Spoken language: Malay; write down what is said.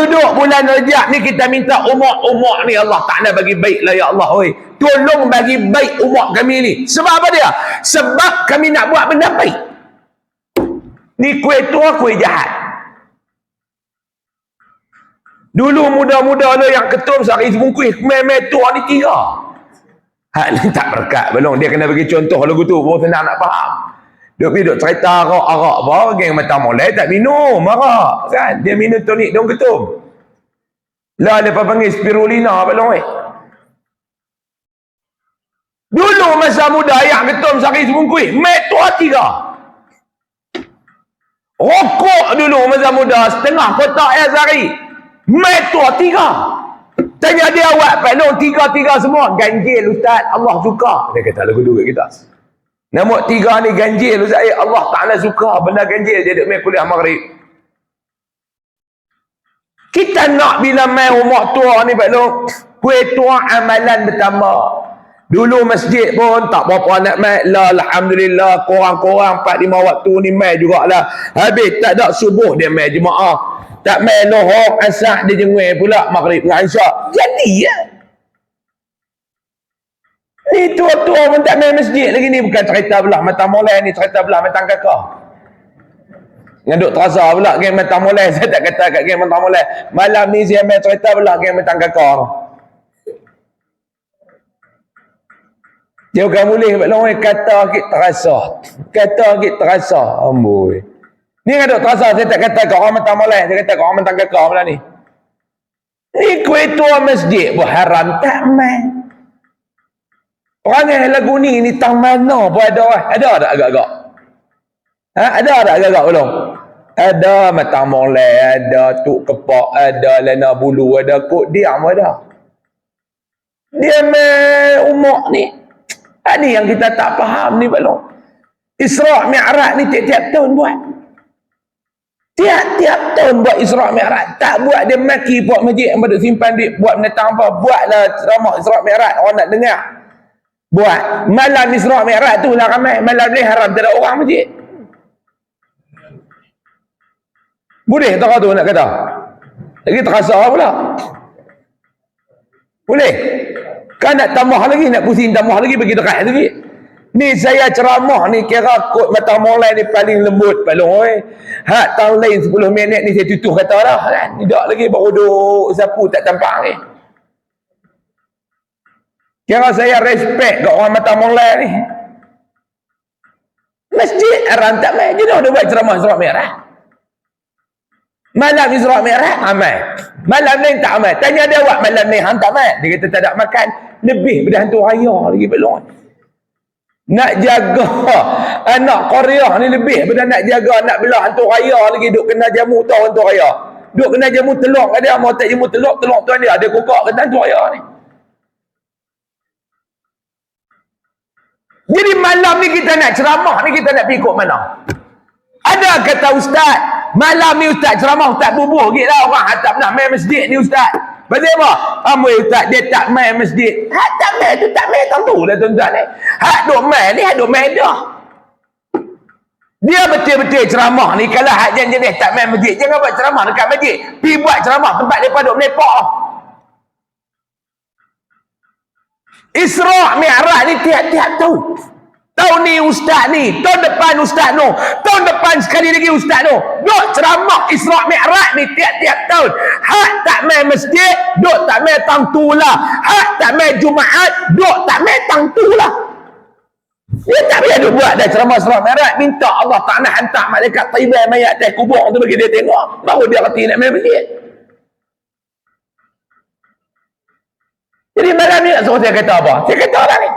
duduk bulan Rajab ni kita minta umat-umat ni Allah Ta'ala bagi baik lah ya Allah. Oi. Tolong bagi baik umat kami ni. Sebab apa dia? Sebab kami nak buat benda baik. Ni kuih tua, kuih jahat. Dulu muda-muda tu yang ketum sehari sebungkuih. Memang tua ni tiga. Hak ni tak berkat belum. Dia kena bagi contoh lagu tu. Baru senang nak faham. Duk pergi cerita arak-arak apa. Geng mata mulai tak minum arak. Kan? Dia minum tonik daun ketum. Lah lepas panggil spirulina belum eh. Dulu masa muda yang ketum sehari sebungkuih. Mek tua tiga. Rokok dulu masa muda. Setengah kotak air sehari. Mek tua tiga. Tanya dia awak pelong tiga-tiga semua. Ganjil Ustaz. Allah suka. Dia kata lagu duit kita. Nama tiga ni ganjil Ustaz. Eh, Allah Ta'ala suka. Benda ganjil. Duduk main kuliah maghrib. Kita nak bila main rumah tua ni pelong. Kue tua amalan pertama. Dulu masjid pun tak berapa nak main. Lah, Alhamdulillah. Korang-korang 4-5 waktu ni main jugalah. Habis tak ada subuh dia main jemaah tak main lohok asah dia jengwe pula maghrib dengan isyak jadi ya ni tua-tua pun tak main masjid lagi ni. Bukan cerita belah mata mulai ni cerita belah mata kakak. Dengan duk terasa pula geng mata mulai saya tak kata kat geng mata mulai malam ni saya main cerita belah geng mata kakak. Dia bukan boleh kata kita terasa kata kita terasa amboi. Ni dok terasa saya tak kata kat orang mentang molek, saya kata kat orang mentang kakak pula ni. Ni kuih tua masjid. Pun haram. Tak main. Perangai lagu ni ni tang mana pun ada eh. Ada tak agak-agak? Ha? Ada tak agak-agak belum? Ada matang molek, ada tuk kepak, ada lena bulu, ada kok diam ada. Dia main umak ni. Ini yang kita tak faham ni belum. Isra' Mi'raj ni tiap-tiap tahun buat. Tiap-tiap tahun buat Isra' Mi'raj. Tak buat dia maki buat masjid yang simpan duit. Buat menetang apa. Buatlah ceramah Isra' Mi'raj. Orang nak dengar. Buat. Malam Isra' Mi'raj tu lah ramai. Malam ni haram tak ada orang masjid. Boleh tak tu nak kata? Lagi terasa pula. Boleh? Kan nak tambah lagi. Nak pusing tambah lagi. Bagi dekat lagi. Ni saya ceramah ni kira kod mata mulai ni paling lembut paling oi. Hak tahun lain 10 minit ni saya tutup kata dah kan. Tidak lagi baru duk sapu tak tampak ni. Kira saya respect kat orang mata mulai ni. Masjid haram tak mai. Jadi dia buat ceramah surat merah. Malam Isra Mi'raj amal. Malam lain tak amal. Tanya dia awak malam ni hang tak amal. Dia kata tak ada makan. Lebih pada hantu raya lagi belum. Nak jaga anak Korea ni lebih daripada nak jaga anak belah hantu raya lagi duk kena jamu tahu hantu raya. Duk kena jamu telur kat dia, mau tak jamu telur, telur tuan dia ada kokak kena hantu raya ni. Jadi malam ni kita nak ceramah ni kita nak pergi ikut mana? Ada kata ustaz, malam ni ustaz ceramah ustaz bubuh gila orang tak pernah main masjid ni ustaz. Pasal apa? Amoi ustaz dia tak main masjid. Hak tak main tu tak main tentu lah tuan-tuan ni. Hak duk main ni hak duk main dah. Dia betul-betul ceramah ni kalau hak jenis tak main masjid jangan buat ceramah dekat masjid. Pi buat ceramah tempat depa duk melepak. Isra' Mi'raj ni tiap-tiap tahun. Tahun ni ustaz ni, tahun depan ustaz no, tahun depan sekali lagi ustaz no. Duk ceramah Isra' Mi'raj ni tiap-tiap tahun. Hak tak main masjid, duk tak main tang tulah. Hak tak main Jumaat, duk tak main tang tulah. Dia tak payah duk buat dah ceramah Isra' Mi'raj. Minta Allah Ta'ala hantar malaikat taibah mayat atas kubur tu bagi dia tengok. Baru dia reti nak main masjid. Jadi mana ni azhar dia kata apa? Dia kata lah ni.